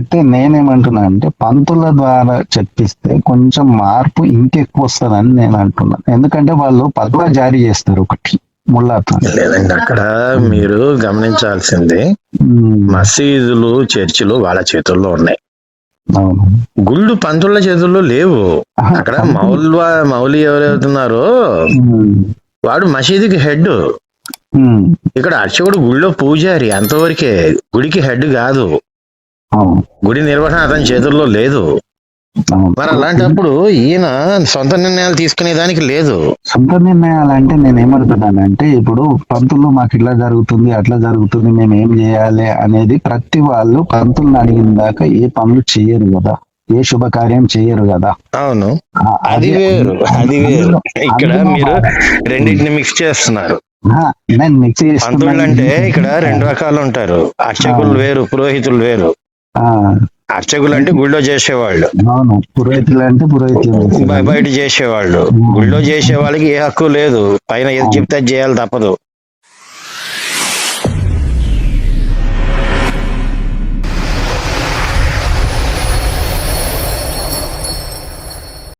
అయితే నేనేమంటున్నా అంటే పంతుల ద్వారా చెప్పిస్తే కొంచెం మార్పు ఇంకెక్కువ వస్తుందని నేను అంటున్నాను ఎందుకంటే వాళ్ళు పద్వ జారీ చేస్తారు ఒకటి లేదండి అక్కడ మీరు గమనించాల్సింది మసీదులు చర్చిలు వాళ్ళ చేతుల్లో ఉన్నాయి. గుళ్ళు పంతుల చేతుల్లో లేవు. అక్కడ మౌల్వా మౌలి ఎవరెవరుతున్నారో ఉమ్, వాడు మసీదుకి హెడ్. ఇక్కడ అర్చకుడు గుడిలో పూజారి అంతవరకే గుడికి హెడ్ కాదు. గుడి నిర్వహణ అతని చేతుల్లో లేదు. మరి అలాంటప్పుడు ఈయన సొంత నిర్ణయాలు తీసుకునే దానికి లేదు. సొంత నిర్ణయాలంటే నేను ఏమడుగుతున్నానంటే ఇప్పుడు పంతులు మాకు ఇట్లా జరుగుతుంది అట్లా జరుగుతుంది మేము ఏం చేయాలి అనేది ప్రతి వాళ్ళు పంతుల్ని అడిగిన దాకా ఏ పనులు చేయరు కదా. ఏ శుభకార్యం చేయరు కదా. అవును. అది వేరు. అది వేరు. ఇక్కడ మీరు రెండింటిని మిక్స్ చేస్తున్నారు. అంటే ఇక్కడ రెండు రకాలు ఉంటారు. అర్చకులు వేరు పురోహితులు వేరు. అర్చకులు అంటే గుళ్ళో చేసేవాళ్ళు. అవును పురోహితులు అంటే పురోహితులు బయ- బయట చేసేవాళ్ళు. గుళ్ళో చేసే వాళ్ళకి ఏ హక్కు లేదు. పైన ఏది చెప్తే చేయాలి తప్పదు.